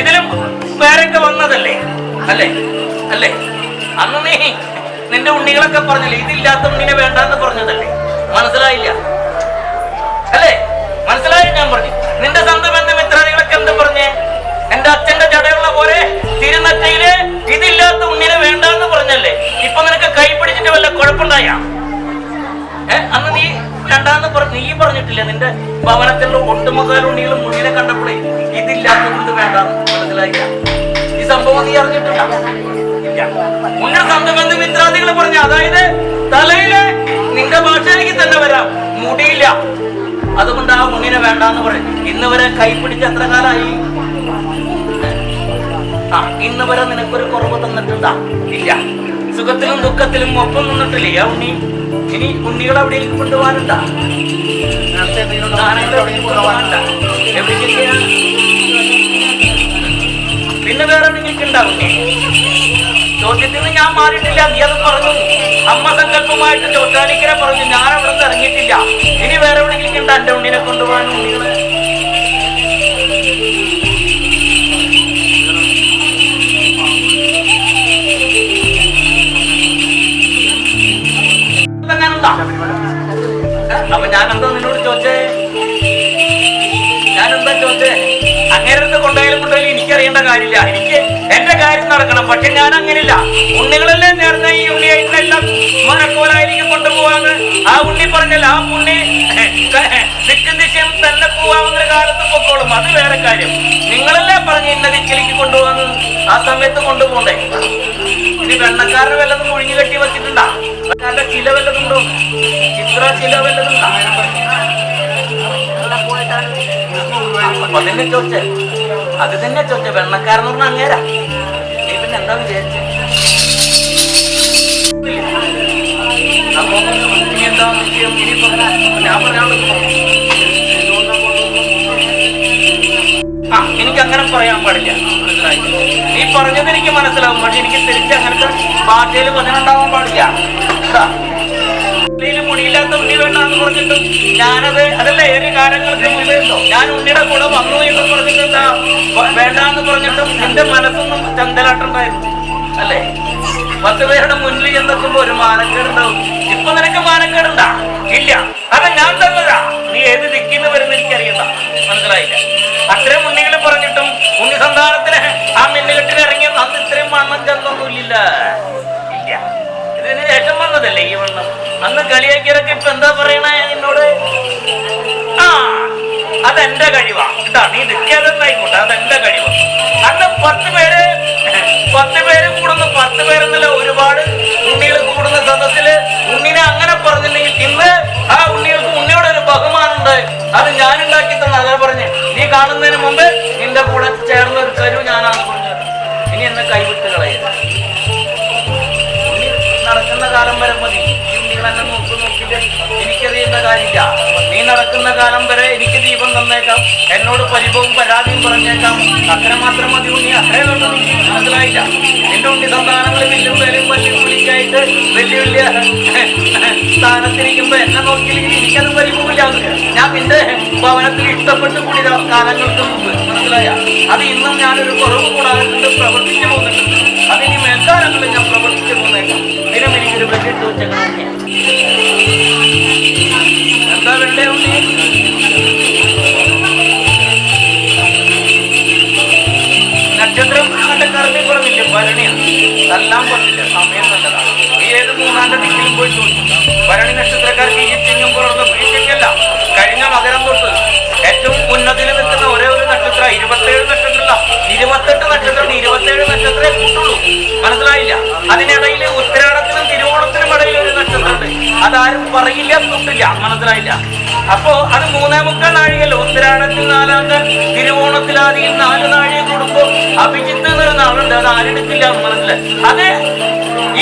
ഇതിലും വേറെയൊക്കെ വന്നതല്ലേ? അല്ലേ? അല്ലേ? അന്ന് നീ നിന്റെ ഉണ്ണികളൊക്കെ പറഞ്ഞില്ലേ ഇതില്ലാത്ത ഉണ്ണിനെ വേണ്ടെന്ന് പറഞ്ഞതല്ലേ? മനസ്സിലായില്ല? അല്ലേ? മനസ്സിലായി ഞാൻ പറഞ്ഞു? നിന്റെ നീ അറിഞ്ഞിട്ടില്ല ഇല്ല. സന്തമെന്ന് മിത്രാദികൾ പറഞ്ഞു അതായത് തലയിൽ നിന്റെ ഭാഷയിലേക്ക് തന്നെ വരാം മുടിയില്ല അതുകൊണ്ട് ആ ഉണ്ണിനെ വേണ്ടാന്ന് പറഞ്ഞു ഇന്ന് വരെ കൈപ്പിടിച്ച് എത്ര കാലായി ആ ഇന്ന് വരെ നിനക്കൊരു കുറവ് തന്നിട്ടുണ്ടാ ഇല്ല സുഖത്തിലും ദുഃഖത്തിലും ഒപ്പം നിന്നിട്ടില്ലേ ആ ഉണ്ണി ഇനി ഉണ്ണികൾ അവിടേക്ക് കൊണ്ടുപോകാനുണ്ടാ എവിടേക്ക്? പിന്നെ വേറെ നിങ്ങൾക്ക് ഉണ്ടാവും ചോദ്യത്തിൽ നിന്ന് ഞാൻ മാറിയിട്ടില്ല നീ അത് പറഞ്ഞു. അമ്മ സങ്കല്പമായിട്ട് ചോറ്റാനിക്കരെ പറഞ്ഞു ഞാൻ അവിടെ നിന്ന് ഇറങ്ങിയിട്ടില്ല. ഇനി വേറെ എവിടെയെങ്കിലും ഉണ്ട് എന്റെ ഉണ്ണിനെ കൊണ്ടുപോകാൻ ഉണ്ണികൾ? അപ്പൊ ഞാൻ എന്താ നിന്നോട് ചോദിച്ചേ? ഞാൻ എന്താ ചോദിച്ചേ? അങ്ങനെ കൊണ്ടായാലും എനിക്ക് എനിക്കറിയേണ്ട കാര്യമില്ല. എനിക്ക് എന്റെ കാര്യം നടക്കണം. പക്ഷെ ഞാൻ അങ്ങനില്ല ഉണ്ണികളെല്ലാം നേർന്ന ഈ ഉണ്ണിയായിട്ടെല്ലാം മണക്കോലായിരിക്കും കൊണ്ടുപോവാന്ന് ആ ഉണ്ണി പറഞ്ഞല്ല. ആ ഉണ്ണി ദിക്കും ദിശയും തന്നെ പോവാവുന്ന കാലത്ത് പൊക്കോളും. അത് വേറെ കാര്യം. നിങ്ങളെല്ലാം പറഞ്ഞ് ഇന്ന ദിക്കിലേക്ക് കൊണ്ടുപോകാന്ന് ആ സമയത്ത് കൊണ്ടുപോകണ്ടേ? ഇനി വെണ്ണക്കാരന് വല്ലതും ഒഴിഞ്ഞു കെട്ടി വെച്ചിട്ടുണ്ടാ? ചില വല്ലതും ഉണ്ടോ? ചിത്ര ചില വല്ലതും അതന്നെ ചോദിച്ച അത് തന്നെ ചോദിച്ച വെണ്ണക്കാരൻ പറഞ്ഞ അങ്ങേരാ. നീ പിന്നെ എന്താ വിചാരിച്ച? എനിക്ക് അങ്ങനെ പറയാൻ പാടില്ല. നീ പറഞ്ഞത് എനിക്ക് മനസ്സിലാവും പക്ഷെ എനിക്ക് തിരിച്ച് അങ്ങനത്തെ ഭാഷയിൽ വചനുണ്ടാവാൻ പാടില്ല. ഉള്ളിയിൽ മുടിയില്ലാത്ത ഉണ്ണി വേണ്ടെന്ന് പറഞ്ഞിട്ടും ഞാനത് അതല്ലേ ഏറെ കാലങ്ങൾക്ക് മുമ്പേ ഞാൻ ഉണ്ണിയുടെ കൂടെ വന്നു എന്ന് പറഞ്ഞിട്ട് എന്താ വേണ്ടാന്ന് പറഞ്ഞിട്ടും നിന്റെ മനസ്സൊന്നും ചന്തലാട്ടുണ്ടായിരുന്നു അല്ലേ? പത്ത് പേരുടെ മുന്നിൽ എന്നെത്തുമ്പോ ഒരു മാനക്കേടുണ്ടാവും. ഇപ്പൊ നിനക്ക് മാനക്കേടുണ്ടാ? ഇല്ല. അത് ഞാൻ തന്നതാ. നീ ഏത് ദിക്കിന്ന് വരുന്ന എനിക്കറിയണ്ട. മനസ്സിലായില്ല? അത്രയും ഉണ്ണികൾ പറഞ്ഞിട്ടും ഉണ്ണി സന്താനത്തിന് ആ മിന്നുകെട്ടിന് ഇറങ്ങിയ അന്ന് ഇത്രയും മണ്ണം ചെന്നൊന്നുമില്ല ഇല്ല. ഇതിന് ശേഷം അന്ന് കളിയാക്കിയതൊക്കെ ഇപ്പൊ എന്താ പറയണേ എന്നോട് ആ അതെന്റെ കഴിവാ. കേട്ടാ നീ നിൽക്കാതെ ആയിക്കോട്ടെ അതെന്റെ കഴിവാ. അന്ന് പത്ത് പേര് ഉണ്ണികൾ എന്നെ നോക്കി നോക്കിയിട്ട് എനിക്കറിയുന്ന കാര്യമില്ല. നീ നടക്കുന്ന കാലം വരെ എനിക്ക് ദീപം തന്നേക്കാം. എന്നോട് പരിഭവവും പരാതിയും പറഞ്ഞേക്കാം. അത്ര മാത്രം മതി ഉണ്ണി. അത്രയും മനസ്സിലായില്ല. എന്റെ ഉണ്ണി സന്താനങ്ങൾ വലിയ പേരും വലിയ പുലിക്കായിട്ട് വലിയ വലിയ സ്ഥാനത്തിരിക്കുമ്പോ എന്നെ നോക്കിയില്ലെങ്കിൽ എനിക്കത് പരിഭവമില്ല. ഞാൻ നിന്റെ ഭവനത്തിൽ ഇഷ്ടപ്പെട്ട് കൂടി കാലങ്ങൾക്ക് മുമ്പ്. മനസ്സിലായ? അത് ഇന്നും ഞാനൊരു കുറവ് കൂടാതെ പ്രവർത്തിച്ചു പോകുന്നുണ്ട്. അതിന് മേൽക്കാലങ്ങളിൽ ഞാൻ പ്രവർത്തിച്ചു ബജറ്റ് വെച്ചേക്കണം എന്താ വേണ്ടേ ഉണ്ണി നക്ഷത്രം കണ്ട് കറങ്ങി ഭരണിയാണ് നല്ലതാണ് ഈ ഏത് മൂന്നാണ്ട് ദിക്കിലും പോയി ചോദിച്ചു ഭരണി നക്ഷത്രക്കാർക്ക് ഈ ചിങ്ങം പുറത്ത് കഴിഞ്ഞ മകരം ഏറ്റവും ഉന്നതിയിൽ നിൽക്കുന്ന ഒരേ ഒരു നക്ഷത്രം ഇരുപത്തേഴ് നക്ഷത്രമല്ല ഇരുപത്തെട്ട് നക്ഷത്രം ഇരുപത്തേഴ് നക്ഷത്രമേ കൂട്ടുള്ളൂ മനസ്സിലായില്ല അതിനിടയിൽ അതാരും പറയില്ല തൊട്ടില്ല മനസ്സിലായില്ല? അപ്പോ അത് മൂന്നേ മുക്കാൽ നാഴികല്ലോ ഉത്തരാടത്തിൽ നാലാങ്കാൽ തിരുവോണത്തിലാദ്യം നാല് നാഴിക കൊടുക്കും അഭിജിത്ത് എന്നൊരു നാളുണ്ട് അത് ആരെടുക്കില്ല മനസ്സിലായി. അത്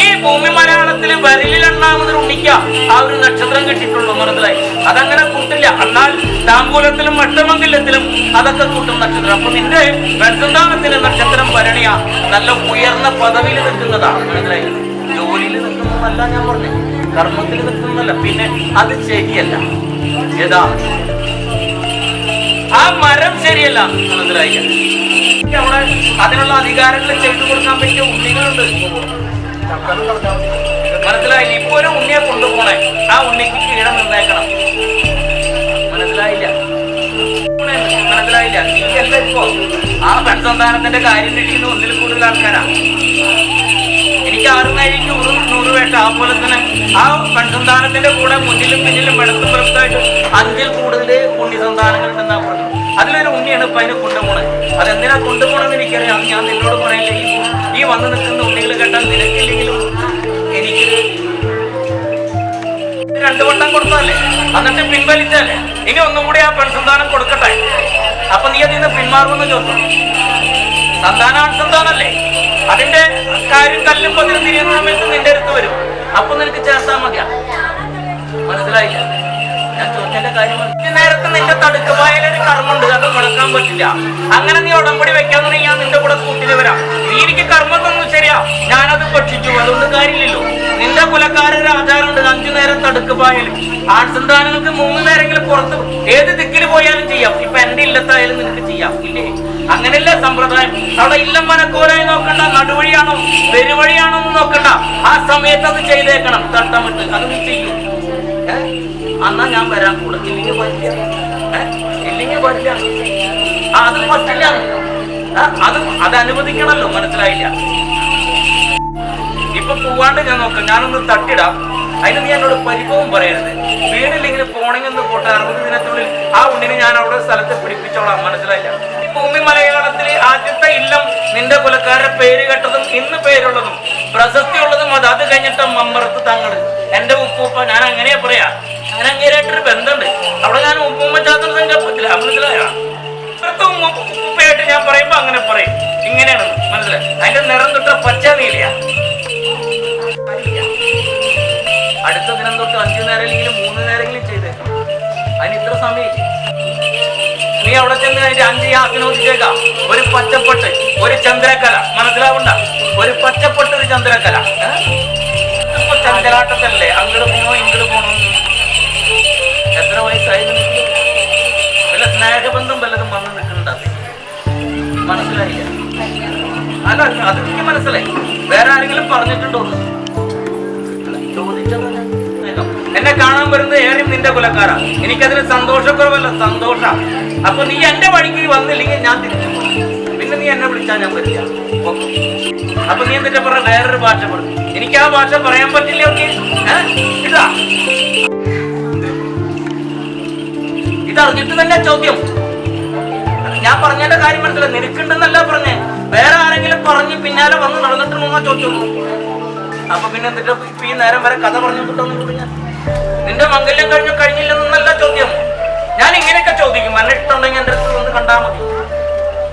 ഈ ഭൂമി മലയാളത്തിൽ വരലിൽ എണ്ണാമത് ഉണ്ണിക്ക ആ ഒരു നക്ഷത്രം കിട്ടിയിട്ടുള്ളൂ മനസ്സിലായി? അതങ്ങനെ കൂട്ടില്ല. എന്നാൽ താമ്പൂലത്തിലും മട്ടമംഗല്യത്തിലും അതൊക്കെ കൂട്ടും നക്ഷത്രം. അപ്പൊ നിന്റെ വെൺസന്താനത്തിന്റെ നക്ഷത്രം ഭരണിയ. നല്ല ഉയർന്ന പദവിയിൽ നിൽക്കുന്നതാണ് മനസ്സിലായി? ജോലിയിൽ നിൽക്കുന്നതല്ല ഞാൻ പറഞ്ഞു. കർമ്മത്തിൽ നിൽക്കുന്നല്ല. പിന്നെ അത് ശരിയല്ല. ഏതാ? ആ മരം ശരിയല്ല. മനസ്സിലായില്ല? അവിടെ അതിനുള്ള അധികാരങ്ങൾ ചെയ്തു കൊടുക്കാൻ പറ്റിയ ഉണ്ണികളുണ്ട്. മനസ്സിലായില്ല? ഇപ്പൊ ഒരു ഉണ്ണിയെ കൊണ്ടുപോണേ. ആ ഉണ്ണിക്ക് കീഴം നിന്നേക്കണം. മനസ്സിലായില്ല? മനസ്സിലായില്ല? നീയല്ല ഇപ്പോ? ആ പെൺസന്താനത്തിന്റെ കാര്യം ഇരിക്കുന്ന ഒന്നിൽ കൂടുതൽ ആൾക്കാരാ. എനിക്ക് ആറുനായിരിക്കും നൂറ് നൂറ് വേട്ട ആ പോലെ തന്നെ ആ പെൺസന്താനത്തിന്റെ കൂടെ മുന്നിലും പിന്നിലും വെളുത്തും പുറത്തായിട്ട് അഞ്ചിൽ കൂടുതൽ ഉണ്ണി സന്താനങ്ങൾ ഉണ്ടെന്നാ പറഞ്ഞു അതിലൊരു ഉണ്ണിയാണ് ഇപ്പൊ അതിനെ കൊണ്ടുപോണത് അതെന്തിനാ കൊണ്ടുപോകണമെന്ന് എനിക്കറിയാം? ഞാൻ നിന്നോട് പറയില്ല ഈ ഈ വന്ന് നിൽക്കുന്ന ഉണ്ണികൾ കേട്ടാൽ നിനക്കില്ലെങ്കിലും എനിക്ക് രണ്ടു വട്ടം കൊടുത്താലേ? എന്നിട്ട് പിൻവലിച്ചാലേ? ഇനി ഒന്നും കൂടി ആ പെൺസന്താനം കൊടുക്കട്ടെ? അപ്പൊ നീ അതിൽ നിന്ന് പിന്മാറുമെന്ന് ചോദിച്ചു? സന്താനം സന്താനല്ലേ അതിന്റെ കാര്യം കല്ലുമ്പോ അതിന് തിരിയുന്ന സമയത്ത് നിന്റെ അടുത്ത് വരും. അപ്പൊ നിനക്ക് ചേർത്താ മതിയാ. മനസ്സിലായില്ല? ഞാൻ ചോദിച്ചതിന്റെ കാര്യം. നേരത്തെ നിന്റെ തടുക്കുപായാലൊരു കർമ്മമുണ്ട്. അത് മുടക്കാൻ പറ്റില്ല. അങ്ങനെ നീ ഉടമ്പടി വെക്കാൻ തുടങ്ങി ഞാൻ നിന്റെ കൂടെ കൂട്ടിൽ വരാം. നീ എനിക്ക് കർമ്മം തന്നു ശരിയാ. ഞാനത് ഭക്ഷിച്ചു. അതുകൊണ്ട് കാര്യമില്ലല്ലോ. നിന്റെ കുലക്കാരൊരു ആചാരമുണ്ട് അഞ്ചു നേരം തടുക്കുപായാലും ആൺസന്താനങ്ങൾക്ക് മൂന്ന് നേരമെങ്കിലും പുറത്ത് ഏത് ദിക്കിൽ പോയാലും ചെയ്യാം. ഇപ്പൊ എന്റെ ഇല്ലത്തായാലും നിനക്ക് ചെയ്യാം. ഇല്ലേ? അങ്ങനെയല്ല സമ്പ്രദായം. അവിടെ ഇല്ലം മനക്കോലായി നോക്കണ്ട നടുവഴിയാണോ പെരുവഴിയാണോ എന്ന് നോക്കണ്ട. ആ സമയത്ത് അത് ചെയ്തേക്കണം. തട്ടമിട്ട്. അത് നീ ചെയ്യും. അന്നാ ഞാൻ വരാൻ കൂടെ. ഇല്ലെങ്കിൽ പറ്റില്ല ഇല്ലെങ്കിൽ അത് പറ്റില്ല അത് അത് അനുവദിക്കണല്ലോ. മനസ്സിലായില്ല. ഇപ്പൊ പോവാണ്ട് ഞാൻ നോക്കാം. ഞാനൊന്ന് തട്ടിടാം. അതിന് നീ എന്നോട് പരിഭവം പറയരുത്. വീടില്ലെങ്കിൽ പോണെങ്കിൽ ഒന്ന് പോട്ടെ. അറുപത് ദിനത്തിനുള്ളിൽ ആ ഉണ്ണിനെ ഞാൻ അവിടെ സ്ഥലത്ത് പിടിപ്പിച്ചോളാം. മനസ്സിലായില്ല? ഭൂമി മലയാളത്തിലെ ആദ്യത്തെ ഇല്ലം നിന്റെ കുലക്കാരുടെ പേര് കേട്ടതും ഇന്ന് പേരുള്ളതും. പ്രശസ്തി ഉള്ളതും അത്. അത് കഴിഞ്ഞിട്ട് മമ്പറത്ത് തങ്ങൾ. എന്റെ ഉപ്പൂപ്പ ഞാൻ അങ്ങനെ പറയാ. അങ്ങനെ അങ്ങേരായിട്ടൊരു ബന്ധമുണ്ട് അവിടെ ഞാൻ ഉപ്പൂമ്മ ചാത്തൻ സങ്കല്പത്തില്ല മനസ്സിലായോ ഉപ്പൂപ്പയായിട്ട് ഞാൻ പറയുമ്പോ അങ്ങനെ പറയും. ഇങ്ങനെയാണ്. മനസ്സിലായി? അതിന്റെ നിറം തൊട്ട പച്ച നീലിയ. അടുത്ത ദിനം തൊട്ട് അഞ്ചു നേരം അല്ലെങ്കിൽ മൂന്ന് അതിന്റെ അഞ്ച് യാസിനോദിച്ചേക്കാം ഒരു പച്ചപ്പട്ട് ഒരു ചന്ദ്രക്കല. മനസ്സിലാവണ്ട ഒരു പച്ചപ്പട്ട് ഒരു ചന്ദ്രക്കല. ഏ? ഇപ്പൊ ചന്ദ്രാട്ടത്തല്ലേ? അങ്ങോട്ട് പോണോ ഇങ്ങോട്ട് പോണോ? എത്ര വയസ്സായി വല്ല സ്നേഹബന്ധം വല്ലതും വന്ന് നിൽക്കുന്നുണ്ട്? മനസ്സിലായില്ല. അല്ല അത് എനിക്ക് മനസ്സിലായി. വേറെ ആരെങ്കിലും പറഞ്ഞിട്ടുണ്ടോ? ചോദിച്ചതല്ല. എന്നെ കാണാൻ വരുന്നത് ഏറെ നിന്റെ കുലക്കാരാ. എനിക്കതിന് സന്തോഷക്കുറവല്ല സന്തോഷ. അപ്പൊ നീ എന്റെ വഴിക്ക് വന്നില്ലെങ്കിൽ ഞാൻ തിരിച്ചു. പിന്നെ നീ എന്നെ വിളിച്ചാൽ ഞാൻ വരില്ല. അപ്പൊ നീ എന്നിട്ട് പറഞ്ഞ വേറൊരു ഭാഷ പറഞ്ഞു എനിക്ക് ആ ഭാഷ പറയാൻ പറ്റില്ല ഇതാ. ഇതറിഞ്ഞിട്ട് തന്നെ ചോദ്യം. ഞാൻ പറഞ്ഞതിന്റെ കാര്യം മനസ്സിലായി. നിനക്കുണ്ടെന്നല്ല പറഞ്ഞേ. വേറെ ആരെങ്കിലും പറഞ്ഞ് പിന്നാലെ വന്ന് നടന്നിട്ടുണ്ടോ ചോദിച്ചു അപ്പൊ പിന്നെ എന്നിട്ട് ഈ നേരം വരെ കഥ പറഞ്ഞു കിട്ടുന്നു നിന്റെ മംഗല്യം കഴിഞ്ഞു കഴിഞ്ഞില്ലെന്നല്ല ചോദ്യം. ഞാൻ ഇങ്ങനെയൊക്കെ ചോദിക്കും. എന്നെ ഇഷ്ടമുണ്ടെങ്കിൽ എന്റെ അടുത്ത് വന്ന് കണ്ടാൽ മതി.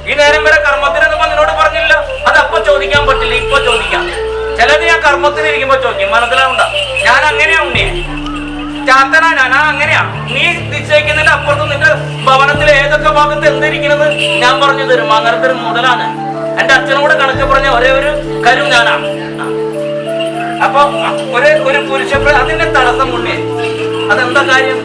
ഈ നേരം വരെ കർമ്മത്തിനൊന്നും നിന്നോട് പറഞ്ഞില്ല. അത് അപ്പൊ ചോദിക്കാൻ പറ്റില്ല ഇപ്പൊ ചോദിക്കാം. ചിലത് ഞാൻ കർമ്മത്തിന് ഇരിക്കുമ്പോ ചോദിക്കും. മനസ്സിലാവണ്ട ഞാൻ അങ്ങനെയാ ഉണ്ണിയെ ചാത്തനാ ഞാൻ ആ അങ്ങനെയാ. നീ നിശ്ചയിക്കുന്നതിന്റെ അപ്പുറത്ത് നിന്റെ ഭവനത്തിൽ ഏതൊക്കെ ഭാഗത്ത് എന്തിരിക്കണെന്ന് ഞാൻ പറഞ്ഞു തരും. അങ്ങനത്തെ ഒരു മുതലാണ് എന്റെ അച്ഛനോട് കണക്ക് പറഞ്ഞ ഒരേ ഒരു കരു ഞാനാ. അപ്പൊ ഒരു ഒരു പുരുഷ അതിന്റെ തടസ്സം ഉണ്ണേ. അതെന്താ കാര്യം?